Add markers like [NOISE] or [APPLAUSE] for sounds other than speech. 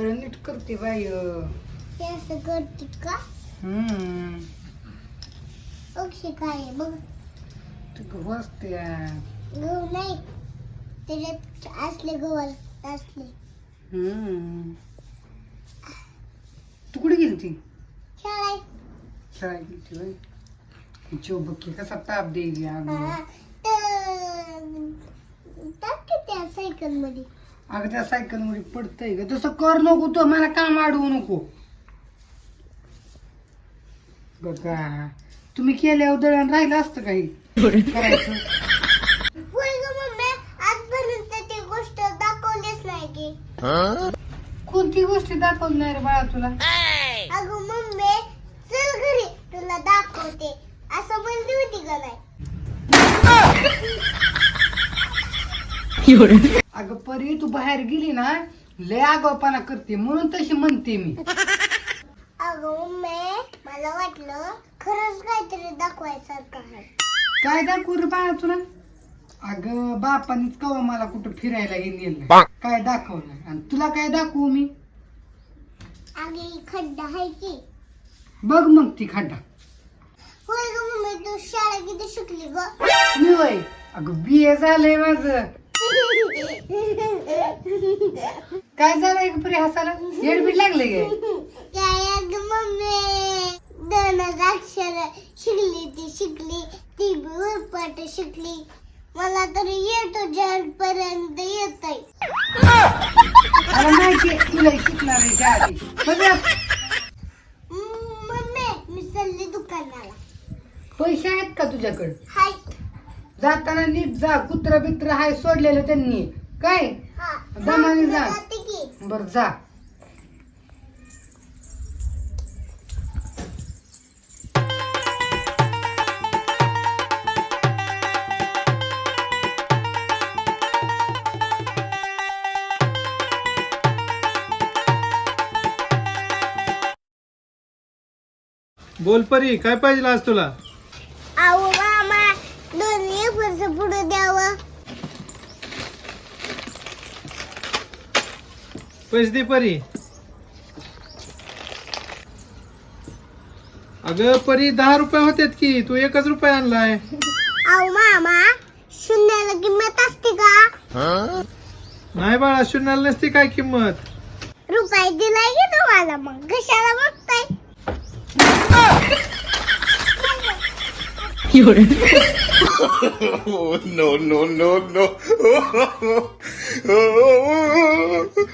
जरा नीट करते बाई हे असं करते का? हम्म. अक्षय काय आहे बघ. तू गहू असते गहू नाही त्याच्यात असले गव्हाल असले. हम्म. तू कुठे गेली ती शाळा शाळा गेली ती बाई चोबकी कसा ताप देईल अगं टाक की त्या सायकलमध्ये अगं त्या सायकलमध्ये पडतंय ग. तसं कर नको तो मला काम अडवू नको. बघा तुम्ही केल्यावर दळण राहिलं असतं काही? करायचं? होय ग मम्मी आजपर्यंत ती गोष्ट दाखवलीच नाही की. कोणती गोष्टी दाखवत नाही रे बाळा तुला? अगं मम्मी चल घरी तुला दाखवते. असं म्हणली होती का नाही? अगं परी तू बाहेर गेली ना लय आगावपणा करते म्हणून तशी म्हणते मी. अगं मला वाटलं खरंच काहीतरी दाखवायसारखं आहे. काय दाखवू रे बाळा तुला? अगं बापानीच कवा मला कुठं फिरायला नाही. काय दाखवलं आणि तुला काय दाखवू मी? आगे खड्डा आहे की. बघ मग ती खड्डा. होय ग मम्मी तू शाळा किती शिकली ग? मी वय अगं बी ए झालंय माझं. काय झालंय ग परी हसायला? हेडबीट लागले गे. काय अगं मम्मी दोनच अक्षर शिकली ती शिकली ती बी उरपाट शिकली. मला तर येतो जड पर्यंत येत मला माहिती तुला शिकणार आहे त्या आधी. बघ, मम्मी मी चालली दुकानाला. पैसे आहेत का तुझ्याकडे? हाय. जाताना नीट जा कुत्र बित्र हाय सोडलेलं त्यांनी. काय? दमाने जा. बर जा. बोल परी काय पाहिजे आज तुला? अहो मामा दोन्ही पुढे द्यावं पैसे दे परी. अगं परी दहा रुपये होतात की. तू एकच रुपये आणलाय. अहो मामा शून्याला किंमत असते का? नाही बाळा शून्याला नसते काय किंमत? रुपये दिलाय की तुम्हाला मग? कशाला बघताय? no, no, no, no. [LAUGHS]